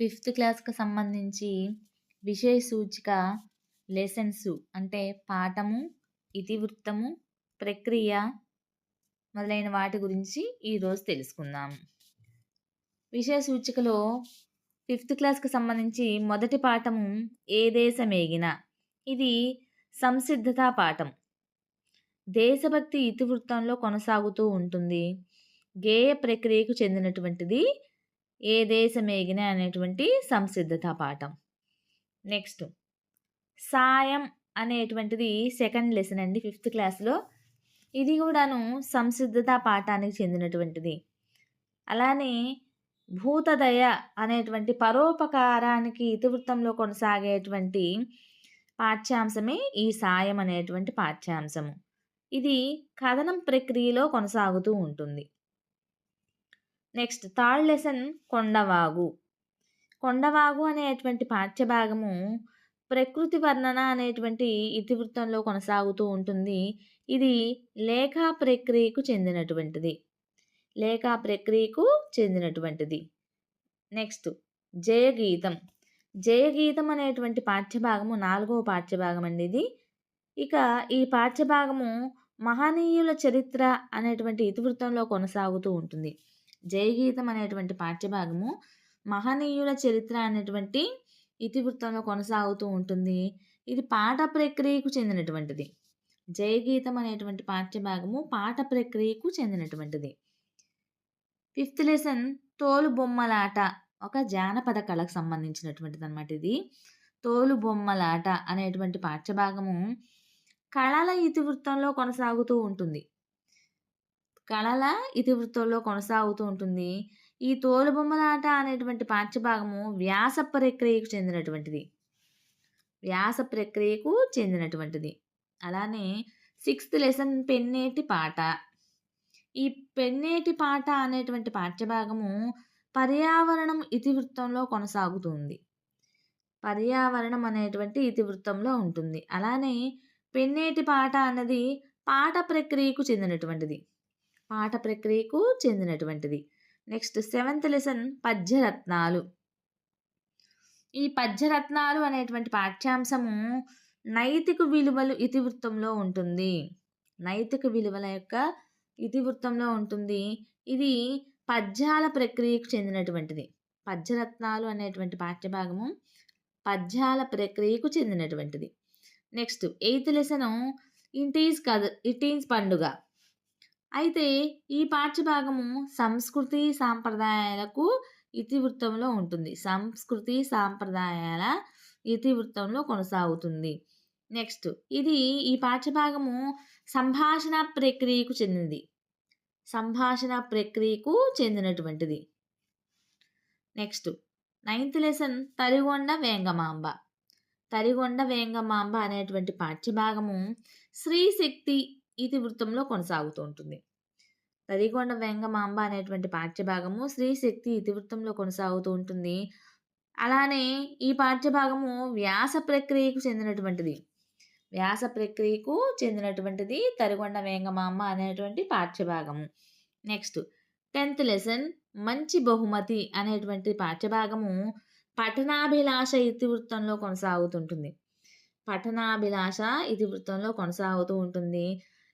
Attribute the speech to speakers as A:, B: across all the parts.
A: Fifth క్లాస్‌కి సంబంధించి విషయ సూచిక లెసన్స్ అంటే పాఠము, ఇతివృత్తము, ప్రక్రియ మొదలైన వాటి గురించి ఈరోజు తెలుసుకుందాం. విషయ సూచికలో ఫిఫ్త్ క్లాస్‌కి సంబంధించి మొదటి పాఠము ఏ దేశమేగిన ఇది సంసిద్ధతా పాఠం. దేశభక్తి ఇతివృత్తంలో కొనసాగుతూ ఉంటుంది. గేయ ప్రక్రియకు చెందినటువంటిది ఏ దేశమేగిన అనేటువంటి సంసిద్ధతా పాఠం. నెక్స్ట్ సాయం అనేటువంటిది సెకండ్ లెసన్ అండి ఫిఫ్త్ క్లాస్‌లో. ఇది కూడాను సంసిద్ధత పాఠానికి చెందినటువంటిది. అలానే భూతదయ అనేటువంటి పరోపకారానికి ఇతివృత్తంలో కొనసాగేటువంటి పాఠ్యాంశమే ఈ సాయం అనేటువంటి పాఠ్యాంశము. ఇది కథనం ప్రక్రియలో కొనసాగుతూ ఉంటుంది. Next third lesson Kondavagu. Kondavagu అనేటువంటి పాఠ్యభాగము ప్రకృతి వర్ణన అనేటువంటి ఇతివృత్తంలో కొనసాగుతూ ఉంటుంది. ఇది లేఖా ప్రక్రియకు చెందినటువంటిది. లేఖా ప్రక్రియకు చెందినటువంటిది. నెక్స్ట్ జయగీతం. జయగీతం అనేటువంటి పాఠ్యభాగము నాలుగవ పాఠ్యభాగం అండి ఇది. ఇక ఈ పాఠ్యభాగము మహనీయుల చరిత్ర అనేటువంటి ఇతివృత్తంలో కొనసాగుతూ ఉంటుంది. జయగీతం అనేటువంటి పాఠ్యభాగము మహనీయుల చరిత్ర అనేటువంటి ఇతివృత్తంలో కొనసాగుతూ ఉంటుంది. ఇది పాఠ ప్రక్రియకు చెందినటువంటిది. జయగీతం అనేటువంటి పాఠ్యభాగము పాఠ ప్రక్రియకు చెందినటువంటిది. ఫిఫ్త్ లెసన్ తోలుబొమ్మలాట ఒక జానపద కళకు సంబంధించినటువంటిది అనమాట ఇది. తోలుబొమ్మలాట అనేటువంటి పాఠ్యభాగము కళల ఇతివృత్తంలో కొనసాగుతూ ఉంటుంది. కళల ఇతివృత్తంలో కొనసాగుతూ ఉంటుంది. ఈ తోలుబొమ్మలాట అనేటువంటి పాఠ్యభాగము వ్యాస ప్రక్రియకు చెందినటువంటిది. వ్యాస ప్రక్రియకు చెందినటువంటిది. అలానే సిక్స్త్ లెసన్ పెన్నేటి పాట. ఈ పెన్నేటి పాట అనేటువంటి పాఠ్యభాగము పర్యావరణం ఇతివృత్తంలో కొనసాగుతుంది. పర్యావరణం అనేటువంటి ఇతివృత్తంలో ఉంటుంది. అలానే పెన్నేటి పాట అన్నది పాఠ ప్రక్రియకు చెందినటువంటిది. పాఠ ప్రక్రియకు చెందినటువంటిది. Next seventh lesson Padyaratnalu. ఈ పద్యరత్నాలు అనేటువంటి పాఠ్యాంశము నైతిక విలువలు ఇతివృత్తంలో ఉంటుంది. నైతిక విలువల యొక్క ఇతివృత్తంలో ఉంటుంది. ఇది పద్యాల ప్రక్రియకు చెందినటువంటిది. పద్యరత్నాలు అనేటువంటి పాఠ్యభాగము పద్యాల ప్రక్రియకు చెందినటువంటిది. నెక్స్ట్ ఎయిత్ లెసను ఇట్ కథ ఇటీన్స్ పండుగ. అయితే ఈ పాఠ్యభాగము సంస్కృతి సాంప్రదాయాలకు ఇతివృత్తంలో ఉంటుంది. సంస్కృతి సాంప్రదాయాల ఇతివృత్తంలో కొనసాగుతుంది. నెక్స్ట్ ఇది ఈ పాఠ్యభాగము సంభాషణ ప్రక్రియకు చెందింది. సంభాషణ ప్రక్రియకు చెందినటువంటిది. Next ninth lesson Tarigonda Vengamamba. Tarigonda Vengamamba అనేటువంటి పాఠ్యభాగము స్త్రీశక్తి ఇతివృత్తంలో కొనసాగుతూ ఉంటుంది. తరిగొండ వెంగమాంబ అనేటువంటి పాఠ్యభాగము స్త్రీశక్తి ఇతివృత్తంలో కొనసాగుతూ ఉంటుంది. అలానే ఈ పాఠ్యభాగము వ్యాస ప్రక్రియకు చెందినటువంటిది. వ్యాస ప్రక్రియకు చెందినటువంటిది తరిగొండ వేంగమాంబ అనేటువంటి పాఠ్యభాగము. నెక్స్ట్ టెన్త్ లెసన్ మంచి బహుమతి అనేటువంటి పాఠ్యభాగము పఠనాభిలాష ఇతివృత్తంలో కొనసాగుతుంటుంది. పఠనాభిలాష ఇతివృత్తంలో కొనసాగుతూ ఉంటుంది.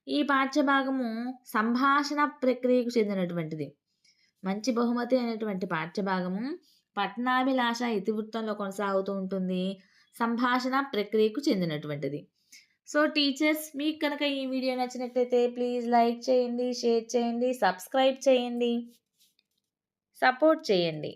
A: ఈ పాఠ్యభాగము సంభాషణ ప్రక్రియకు చెందినటువంటిది. మంచి బహుమతి అనేటువంటి పాఠ్యభాగము పట్నాభిలాష ఇతివృత్తంలో కొనసాగుతూ ఉంటుంది. సంభాషణ ప్రక్రియకు చెందినటువంటిది. సో టీచర్స్ మీకు కనుక ఈ వీడియో నచ్చినట్లయితే ప్లీజ్ లైక్ చేయండి, షేర్ చేయండి, సబ్స్క్రైబ్ చేయండి, సపోర్ట్ చేయండి.